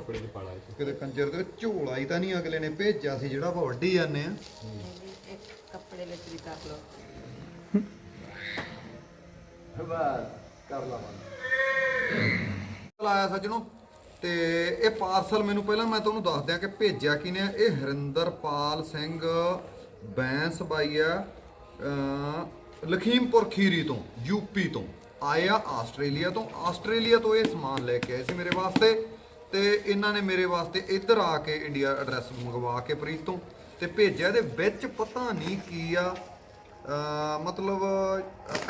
ਕੱਪੜੇ 'ਚ ਪਾ ਲਾ ਕਿਤੇ ਕੰਜਰ ਦੇ ਝੋਲਾ ਹੀ ਤਾਂ ਨਹੀਂ ਅਗਲੇ ਨੇ ਭੇਜਿਆ ਸੀ ਜਿਹੜਾ ਆਪਾਂ ਵੱਢੀ ਜਾਂਦੇ ਆ ਇੱਕ ਕੱਪੜੇ ਵਿੱਚ ਵੀ ਕਰ ਲਓ। ਬਸ ਕਰ ਲਾਵਾਂਗੇ ਆਇਆ ਸੱਜਣੋ ਤੇ ਇਹ ਪਾਰਸਲ ਮੈਨੂੰ ਪਹਿਲਾਂ ਮੈਂ ਤੁਹਾਨੂੰ ਦੱਸ ਦਿਆਂ ਕਿ ਭੇਜਿਆ ਕਿਨੇ ਆ? ਇਹ ਹਰਿੰਦਰਪਾਲ ਸਿੰਘ ਬੈਂਸ ਬਾਈ ਆ ਲਖੀਮਪੁਰ ਖੀਰੀ ਤੋਂ ਯੂਪੀ ਤੋਂ ਆਇਆ ਆਸਟ੍ਰੇਲੀਆ ਤੋਂ। ਆਸਟ੍ਰੇਲੀਆ ਤੋਂ ਇਹ ਸਮਾਨ ਲੈ ਕੇ ਆਏ ਸੀ ਮੇਰੇ ਵਾਸਤੇ। ਤੇ ਇਹਨਾਂ ਨੇ ਮੇਰੇ ਵਾਸਤੇ ਇੱਧਰ ਆ ਕੇ ਇੰਡੀਆ ਐਡਰੈਸ ਮੰਗਵਾ ਕੇ ਪ੍ਰੀਤ ਤੋਂ ਤੇ ਭੇਜਿਆ। ਇਹਦੇ ਵਿੱਚ ਪਤਾ ਨਹੀਂ ਕੀ ਆ, ਅਹ, ਮਤਲਬ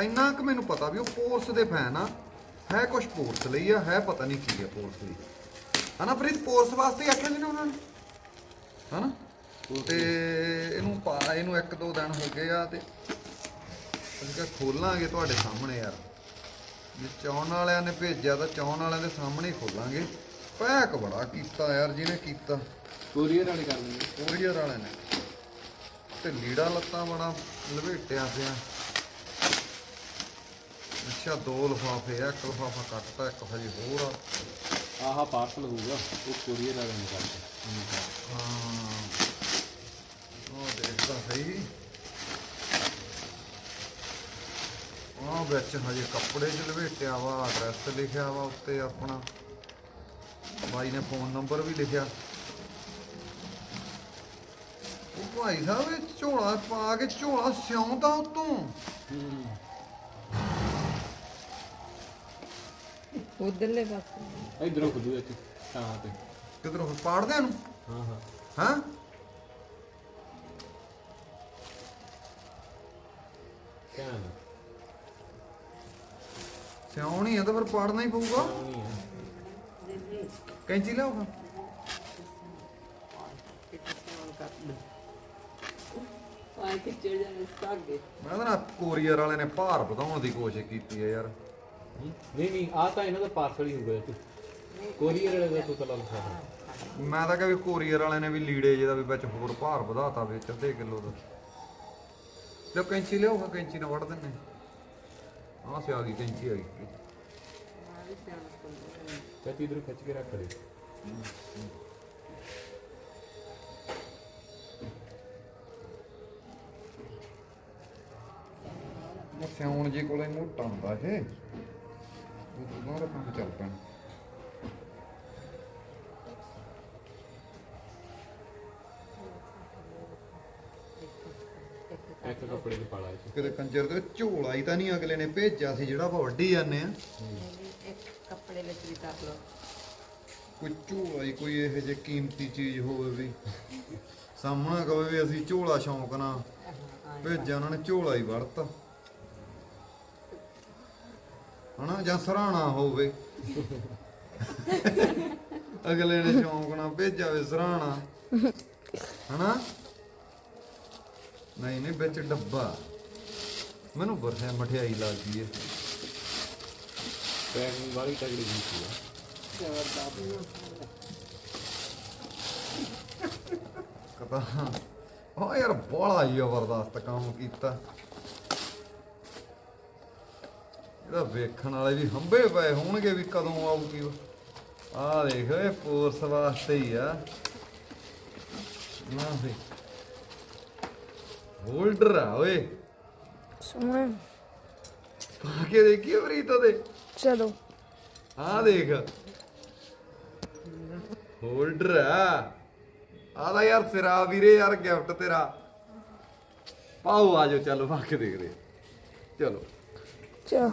ਇੰਨਾ ਕੁ ਮੈਨੂੰ ਪਤਾ ਵੀ ਉਹ ਪੋਰਸ ਦੇ ਫੈਨ ਆ। ਹੈ ਕੁਝ ਪੋਰਸ ਲਈ ਆ, ਹੈ ਪਤਾ ਨਹੀਂ ਕੀ ਆ ਪੋਰਸ ਲਈ। ਹਨਾ ਪ੍ਰੀਤ, ਪੋਰਸ ਵਾਸਤੇ ਹੀ ਆਖਿਆ ਸੀ ਨਾ ਉਹਨਾਂ ਨੇ? ਹਨਾ? ਤੇ ਇਹਨੂੰ ਪਾ, ਇਹਨੂੰ ਇੱਕ ਦੋ ਦਿਨ ਹੋ ਗਏ ਆ ਤੇ ਅਸੀਂ ਕਿਹਾ ਖੋਲਾਂਗੇ ਤੁਹਾਡੇ ਸਾਹਮਣੇ ਯਾਰ। ਜੇ ਚਾਉਣ ਵਾਲਿਆਂ ਨੇ ਭੇਜਿਆ ਤਾਂ ਚਾਉਣ ਵਾਲਿਆਂ ਦੇ ਸਾਹਮਣੇ ਹੀ ਖੋਲਾਂਗੇ। ਪੈਕ ਬੜਾ ਕੀਤਾ ਯਾਰ ਜਿਹਨੇ ਕੀਤਾ। ਕੋਰੀਅਰ ਵਾਲੇ ਕਰ ਦਿੰਦੇ ਕੋਰੀਅਰ ਵਾਲਿਆਂ ਨੇ। ਤੇ ਲੀੜਾ ਲੱਤਾਂ ਬੜਾ ਲਵੇਟਿਆ ਪਿਆ ਅੱਛਾ ਦੋ ਲਫਾਫੇ ਆ ਇੱਕ ਲਫਾਫਾ ਕੱਟਤਾ ਇੱਕ ਹਜੇ ਹੋਰ ਆ। ਆਹਾ ਪਾਰਸਲ ਹੋਊਗਾ ਉਹ ਕੋਰੀਅਰ ਵਾਲੇ ਨੇ ਕਰਦਾ ਹਾਂ। ਉਹ ਦੇਖਦਾ ਸਹੀ। ਆਹ ਵਿੱਚ ਹਜੇ ਕੱਪੜੇ ਚ ਲਵੇਟਿਆ ਵਾ ਐਡਰੈਸ ਲਿਖਿਆ ਵਾ ਉੱਤੇ ਆਪਣਾ। ਬਾਈ ਨੇ ਫੋਨ ਨੰਬਰ ਵੀ ਲਿਖਿਆ। ਉਹ ਭਾਈ ਸਾਹਿਬ ਇਹ ਝੋਲਾ ਪਾ ਕੇ ਝੋਲਾ ਸਿਉਂਦਾ ਉਤੋਂ। ਉਧਰਲੇ ਪਾਸੇ। ਇਧਰੋਂ ਖੁਦੂ ਇੱਥੇ ਤਾਂ ਤੇ। ਕਿਧਰੋਂ ਪਾੜਦਿਆਂ ਨੂੰ? ਹਾਂ ਹਾਂ। ਹਾਂ? ਧਿਆਨ ਸਿਉਣੀ ਆ ਤਾਂ ਫਿਰ ਪਾੜਨਾ ਹੀ ਪਊਗਾ। ਨਹੀਂ ਹੈ ਕੈਂਚੀ ਲਿਆਓਗਾ ਆਏ ਖਿੱਚੇ ਜਾਣੇ ਧਾਗੇ। ਮੈਂ ਤਾਂ ਨਾ ਕੋਰੀਅਰ ਵਾਲੇ ਨੇ ਭਾਰ ਵਧਾਉਣ ਦੀ ਕੋਸ਼ਿਸ਼ ਕੀਤੀ ਹੈ ਯਾਰ? ਨਹੀਂ ਨਹੀਂ ਆ ਤਾਂ ਇਹਨਾਂ ਦਾ ਪਾਰਸਲ ਹੀ ਹੋਊਗਾ ਕੋਰੀਅਰ ਵਾਲੇ ਦਾ ਤੋਂ ਤਾਂ ਲਿਖਾ ਮੈਂ ਤਾਂ ਕਿਹਾ ਵੀ ਕੋਰੀਅਰ ਵਾਲਿਆਂ ਨੇ ਵੀ ਲੀੜੇ ਜਿਹਦਾ ਵੀ ਵਿੱਚ ਹੋਰ ਭਾਰ ਵਧਾਤਾ ਵਿੱਚ ਅੱਧੇ ਕਿਲੋ ਦਾ। ਲਓ ਕੈਂਚੀ ਲਿਆਓਗਾ ਕੈਂਚੀ ਨਾਲ ਵੜ ਦਿੰਨੇ ਆਹ ਸੇ ਆ ਗਈ ਕੈਂਚੀ ਆ ਗਈ ਦੇ ਉਹ ਸਿਆਉਣ ਜੀ ਕੋਲੇ ਮੋਟਾ ਹੁੰਦਾ ਇਹ ਉਹ ਦੁਬਾਰਾ ਪੰਪ ਚੱਲ ਪੈਣਾ ਇੱਕ ਕੱਪੜੇ 'ਚ ਪਾ ਲਾ ਇਹ ਕਿਤੇ ਕੰਜਰ ਦੇ ਝੋਲਾ ਹੀ ਤਾਂ ਨਹੀਂ ਅਗਲੇ ਨੇ ਭੇਜਿਆ ਸੀ ਜਿਹੜਾ ਆਪਾਂ ਵੱਢੀ ਜਾਂਦੇ ਆ ਇੱਕ ਵਿੱਚ ਵੀ ਕਰ ਲਓ। ਕੋਈ ਝੋਲਾ ਹੀ ਕੋਈ ਇਹੋ ਜਿਹੀ ਕੀਮਤੀ ਚੀਜ਼ ਹੋਵੇ ਵੀ। ਸਾਹਮਣਾ ਕਹੇ ਵੀ ਅਸੀਂ ਝੋਲਾ ਸ਼ੌਂਕ ਨਾਲ ਭੇਜਿਆ ਉਹਨਾਂ ਨੇ ਝੋਲਾ ਹੀ ਵੜਤਾ ਹਨਾ, ਜਾਂ ਸਰਾਣਾ ਹੋਵੇ। ਅਗਲੇ ਨੇ ਸ਼ੌਂਕ ਨਾਲ ਭੇਜਿਆ ਵੇ ਸਰਾਣਾ। ਹਨਾ? ਨਹੀਂ ਨਹੀਂ, ਵਿੱਚ ਡੱਬਾ। ਮੈਨੂੰ ਬਰਫੇ ਮਠਿਆਈ ਲੱਗਦੀ ਏ। ਪੈਕਿੰਗ ਵਾਲੀ ਤਗੜੀ ਹੁੰਦੀ ਹੈ ਕਦਾ ਉਹ ਯਾਰ ਬੜਾ ਜ਼ਬਰਦਸਤ ਕੰਮ ਕੀਤਾ। ਇਹਦਾ ਵੇਖਣ ਵਾਲੇ ਵੀ ਹੰਬੇ ਪਏ ਹੋਣਗੇ ਵੀ ਕਦੋਂ ਆਊਗੀ ਉਹ। ਆਹ ਦੇਖ ਇਹ ਪੋਰਸ ਵਾਸਤੇ ਹੀ ਆ। ਨਾ ਵੀ। ਹੋਲਡਰ ਆ ਓਏ। ਸੋਹਣਾ ਪਾ ਕੇ ਦੇਖੀ ਪ੍ਰੀਤ ਉਹਦੇ। ਚਲੋ। ਆਹ ਦੇਖ। ਹੋਲਡਰ ਆ। ਆਦਾ ਯਾਰ ਸਿਰਾ ਵੀਰੇ ਯਾਰ ਗਿਫਟ ਤੇਰਾ। ਪਾਓ ਆਜੋ ਚਲੋ ਪਾ ਕੇ ਦੇਖ ਰਹੇ ਚਲੋ। ਚਾ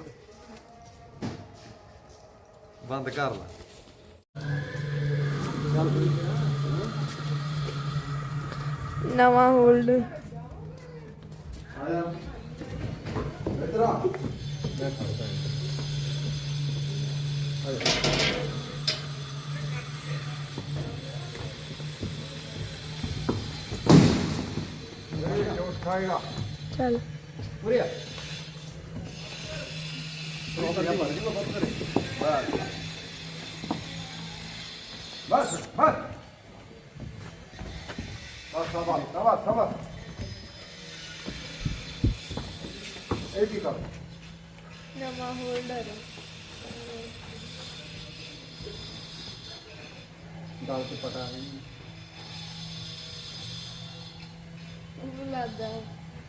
ਬੰਦ ਕਰ ਲਾ। ਨਵਾਂ ਹੋਲਡ ਆਇਆ। ਇਧਰ ਆ। ਮੈਂ ਖੜਦਾ ਜੋ ਖਾਏਗਾ ਚੱਲ ਪੂਰੀਆ ਬਸ ਬਸ ਬਸ ਸਭਾ ਸਭਾ ਸਭਾ ਇਹ ਕੀ ਕਰ ਨਵਾਂ ਹੋਲਡਰ ਦਾਲ ਚ ਪਟਾ ਨਹੀਂ ਉਹਨੂੰ ਲੱਗਦਾ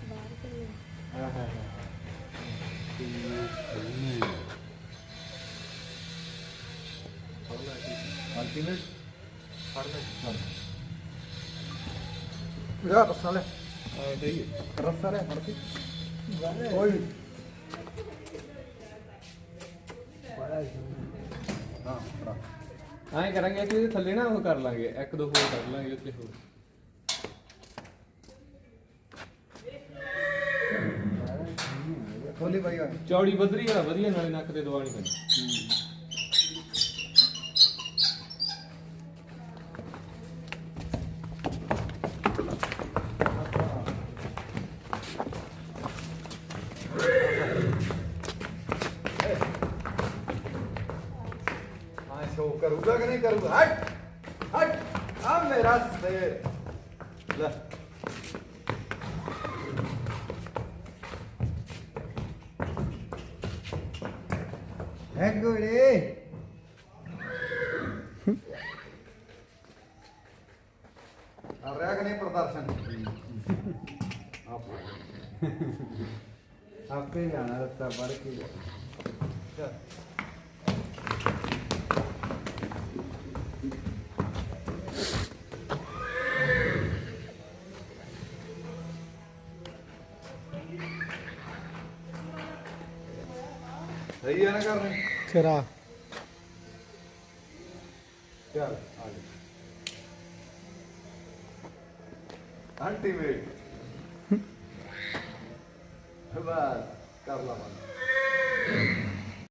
ਬਾਹਰ ਚੱਲੇ ਹਾਂ ਹਾਂ ਅਲਟੀਮੇਟ ਫੜ ਲੈ ਯਾ ਰਸਾ ਲੈ। ਆ ਦੇਈਏ। ਰਸਾ ਲੈ ਫੜ ਕੇ। ਓਏ ਹਾਂ ਫੜਾ ਐਂ ਕਰਾਂਗੇ ਕਿ ਇਹਦੇ ਥੱਲੇ ਨਾ ਉਹ ਕਰ ਲਾਂਗੇ ਇੱਕ ਦੋ ਹੋਰ ਕਰ ਲਾਂਗੇ ਉੱਤੇ ਹੋਰ। ਖੋਲੀ ਆ। ਚੌੜੀ ਬੱਦਰੀ ਵਾਲਾ ਵਧੀਆ ਨਾਲੇ ਨੱਕ ਤੇ ਦਵਾ ਨਹੀਂ ਕਰੂਗਾ ਕਿ ਨਹੀਂ ਕਰੂਗਾ? ਹਟ! ਹਟ! ਆ ਮੇਰਾ ਸ਼ੇਰ। ਲੈ। ਹੈ ਗੋੜੇ ਆ ਰਿਹਾ ਕਿ ਨਹੀਂ ਪ੍ਰਦਰਸ਼ਨ? ਆਪੇ ਜਾਣਾ ਰਸਤਾ ਫੜ ਕੇ। ਸਹੀ ਹੈ ਨਾ ਕਰਨੀ ਤੇਰਾ ਚੱਲ ਆ ਜਾ। ਅਲਟੀਮੇਟ ਬਸ ਕਰ ਲਾ ਬੰਦ